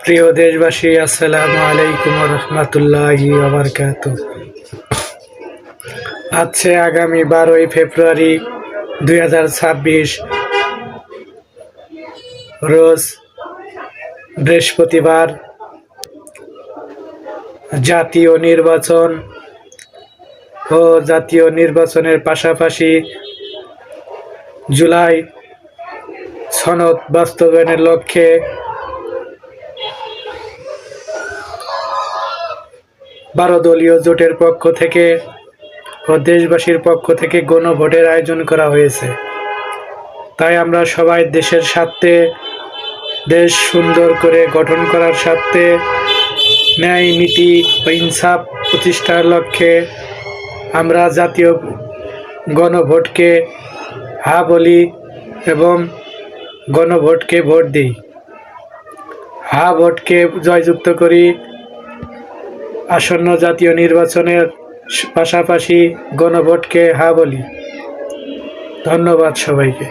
প্রিয় দেশবাসী, আসসালামু আলাইকুম রহমতুল্লাহি আবরকাত আছে আগামী বারোই ফেব্রুয়ারি দুই হাজার ছাব্বিশ, রোজ বৃহস্পতিবার জাতীয় নির্বাচন ও জাতীয় নির্বাচনের পাশাপাশি জুলাই সনদ বাস্তবায়নের লক্ষ্যে বারো দলীয় জোটের পক্ষ থেকে ও দেশবাসীর পক্ষ থেকে গণভোটের আয়োজন করা হয়েছে। তাই আমরা সবাই দেশের স্বার্থে, দেশ সুন্দর করে গঠন করার স্বার্থে, ন্যায়, নীতি ও ইনসাফ প্রতিষ্ঠার লক্ষ্যে আমরা জাতীয় গণভোটকে হা বলি এবং গণভোটকে ভোট দিই। হা ভোটকে জয়যুক্ত করি। আসন্ন জাতীয় নির্বাচনের পাশাপাশি গণভোটকে হা বলি। ধন্যবাদ সবাইকে।